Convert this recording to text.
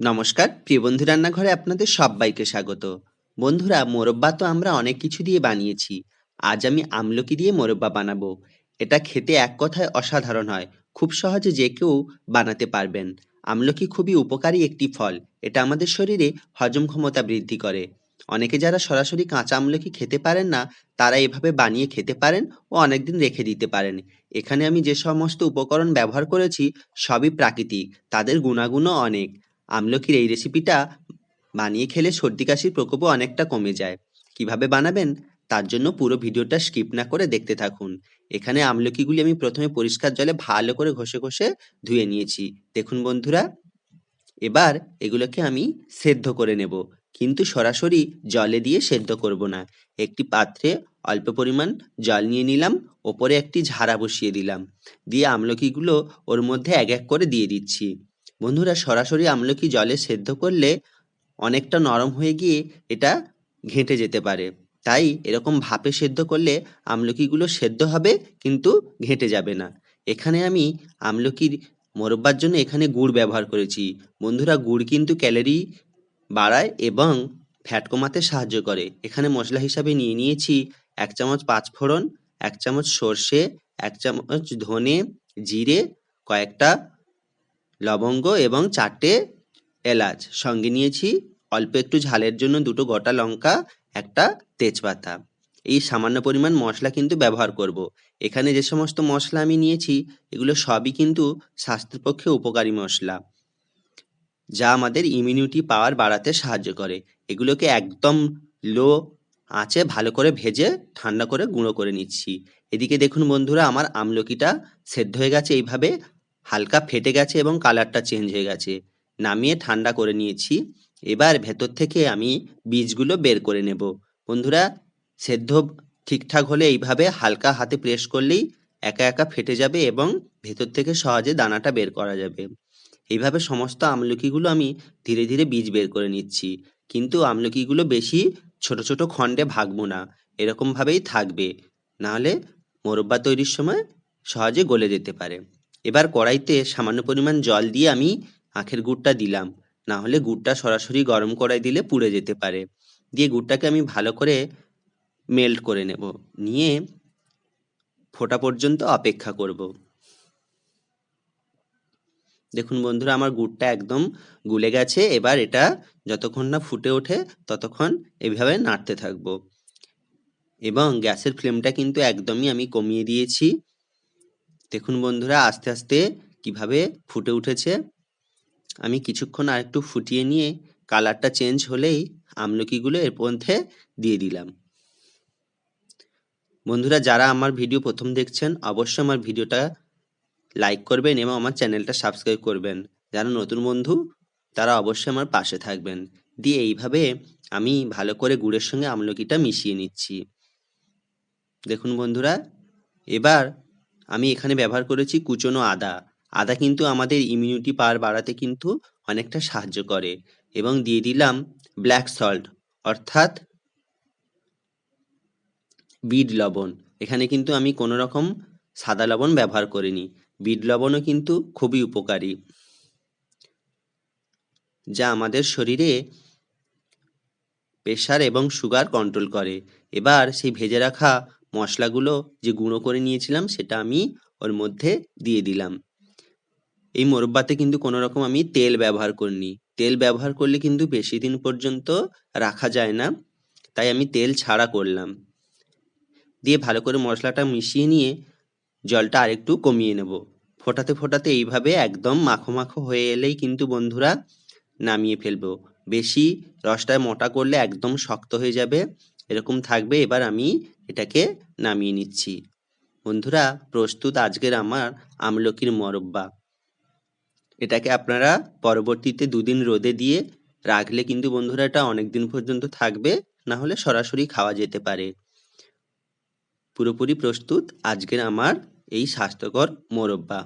নমস্কার, প্রিয় বন্ধু রান্নাঘরে আপনাদের সবাইকে স্বাগত। বন্ধুরা, মোরব্বা তো আমরা অনেক কিছু দিয়ে বানিয়েছি। আজ আমি আমলকি দিয়ে মোরব্বা বানাবো। এটা খেতে এক কথায় অসাধারণ হয়। খুব সহজে যে কেউ বানাতে পারবেন। আমলকি খুবই উপকারী একটি ফল। এটা আমাদের শরীরে হজম ক্ষমতা বৃদ্ধি করে। অনেকে যারা সরাসরি কাঁচা আমলকি খেতে পারেন না, তারা এভাবে বানিয়ে খেতে পারেন ও অনেকদিন রেখে দিতে পারেন। এখানে আমি যে সমস্ত উপকরণ ব্যবহার করেছি, সবই প্রাকৃতিক। তাদের গুণাগুণও অনেক। আমলকির এই রেসিপিটা বানিয়ে খেলে সর্দি কাশির প্রকোপও অনেকটা কমে যায়। কীভাবে বানাবেন? তার জন্য পুরো ভিডিওটা স্কিপ না করে দেখতে থাকুন। এখানে আমলকিগুলি আমি প্রথমে পরিষ্কার জলে ভালো করে ঘষে ঘষে ধুয়ে নিয়েছি। দেখুন বন্ধুরা, এবার এগুলোকে আমি সেদ্ধ করে নেব। কিন্তু সরাসরি জলে দিয়ে সেদ্ধ করব না। একটি পাত্রে অল্প পরিমাণ জল নিয়ে নিলাম, ওপরে একটি ঝাড়া বসিয়ে দিলাম। দিয়ে আমলকিগুলো ওর মধ্যে এক এক করে দিয়ে দিচ্ছি। বন্ধুরা, সরাসরি আমলকি জলে সেদ্ধ করলে অনেকটা নরম হয়ে গিয়ে এটা ঘেঁটে যেতে পারে। তাই এরকম ভাপে সেদ্ধ করলে আমলকিগুলো সেদ্ধ হবে, কিন্তু ঘেঁটে যাবে না। এখানে আমি আমলকির মোরব্বার জন্য এখানে গুড় ব্যবহার করেছি। বন্ধুরা, গুড় কিন্তু ক্যালোরি বাড়ায় এবং ফ্যাট কমাতে সাহায্য করে। এখানে মশলা হিসাবে নিয়ে নিয়েছি এক চামচ পাঁচফোড়ন এক চামচ সর্ষে, এক চামচ ধনে, জিরে, কয়েকটা লবঙ্গ এবং চারটে এলাচ। সঙ্গে নিয়েছি অল্প একটু ঝালের জন্য দুটো গোটা লঙ্কা, একটা তেজপাতা। এই সামান্য পরিমাণ মশলা কিন্তু ব্যবহার করব। এখানে যে সমস্ত মশলা আমি নিয়েছি, এগুলো সবই কিন্তু স্বাস্থ্যের পক্ষে উপকারী মশলা। যা আমাদের ইমিউনিটি পাওয়ার বাড়াতে সাহায্য করে। এগুলোকে একদম লো আঁচে ভালো করে ভেজে ঠান্ডা করে গুঁড়ো করে নিচ্ছি। এদিকে দেখুন বন্ধুরা, আমার আমলকিটা সেদ্ধ হয়ে গেছে। এইভাবে হালকা ফেটে গেছে এবং কালারটা চেঞ্জ হয়ে গেছে। নামিয়ে ঠান্ডা করে নিয়েছি। এবার ভেতর থেকে আমি বীজগুলো বের করে নেব। বন্ধুরা, সেদ্ধ ঠিকঠাক হলে এইভাবে হালকা হাতে প্রেস করলেই একা একা ফেটে যাবে এবং ভেতর থেকে সহজে দানাটা বের করা যাবে। এইভাবে সমস্ত আমলকিগুলো আমি ধীরে ধীরে বীজ বের করে নিচ্ছি। কিন্তু আমলকিগুলো বেশি ছোট ছোট খণ্ডে ভাগবো না। এরকমভাবেই থাকবে। নাহলে মোরব্বা তৈরির সময় সহজে গলে যেতে পারে। এবার কড়াইতে সামান্য পরিমাণ জল দিয়ে আমি আখের গুড়টা দিলাম। না হলে গুড়টা সরাসরি গরম কড়াই দিলে পুড়ে যেতে পারে। দিয়ে গুড়টাকে আমি ভালো করে মেল্ট করে নেব। নিয়ে ফোটা পর্যন্ত অপেক্ষা করব। দেখুন বন্ধুরা, আমার গুড়টা একদম গুলে গেছে। এবার এটা যতক্ষণ না ফুটে ওঠে, ততক্ষণ এভাবে নাড়তে থাকব। এবং গ্যাসের ফ্লেমটা কিন্তু একদমই আমি কমিয়ে দিয়েছি। দেখুন বন্ধুরা, আস্তে আস্তে কীভাবে ফুটে উঠেছে। আমি কিছুক্ষণ আর একটু ফুটিয়ে নিয়ে কালারটা চেঞ্জ হলেই আমলকিগুলো এর মধ্যে দিয়ে দিলাম। বন্ধুরা, যারা আমার ভিডিও প্রথম দেখছেন, অবশ্যই আমার ভিডিওটা লাইক করবেন এবং আমার চ্যানেলটা সাবস্ক্রাইব করবেন। যারা নতুন বন্ধু, তারা অবশ্যই আমার পাশে থাকবেন। দিয়ে এইভাবে আমি ভালো করে গুড়ের সঙ্গে আমলকিটা মিশিয়ে নিচ্ছি। দেখুন বন্ধুরা, এবার আমি এখানে ব্যবহার করেছি কুচনো আদা। আদা কিন্তু আমাদের ইমিউনিটি পাওয়ার বাড়াতে কিন্তু অনেকটা সাহায্য করে। এবং দিয়ে দিলাম ব্ল্যাক সল্ট অর্থাৎ বিড লবণ। এখানে কিন্তু আমি কোনো রকম সাদা লবণ ব্যবহার করিনি। বিড লবণও কিন্তু খুবই উপকারী। যা আমাদের শরীরে প্রেশার এবং সুগার কন্ট্রোল করে। এবার সেই ভেজে রাখা মশলাগুলো যে গুঁড়ো করে নিয়েছিলাম সেটা আমি ওর মধ্যে দিয়ে দিলাম। এই মোরব্বাতে কিন্তু কোনো রকম আমি তেল ব্যবহার করিনি। তেল ব্যবহার করলে কিন্তু বেশি দিন পর্যন্ত রাখা যায় না, তাই আমি তেল ছাড়া করলাম। দিয়ে ভালো করে মশলাটা মিশিয়ে নিয়ে জলটা আরেকটু কমিয়ে নেব। ফোটাতে ফোটাতে এইভাবে একদম মাখো মাখো হয়ে এলেই কিন্তু বন্ধুরা নামিয়ে ফেলব। বেশি রসটা মোটা করলে একদম শক্ত হয়ে যাবে এরকম থাকবে, এবার আমি এটাকে নামিয়ে নিচ্ছি। বন্ধুরা, প্রস্তুত আজকের আমার আমলকির মরব্বা। এটাকে আপনারা পরবর্তীতে দুদিন রোদে দিয়ে রাখলে কিন্তু বন্ধুরা এটা অনেক দিন পর্যন্ত থাকবে, না হলে সরাসরি খাওয়া যেতে পারে। পুরোপুরি প্রস্তুত আজকের আমার এই স্বাস্থ্যকর মোরব্বা।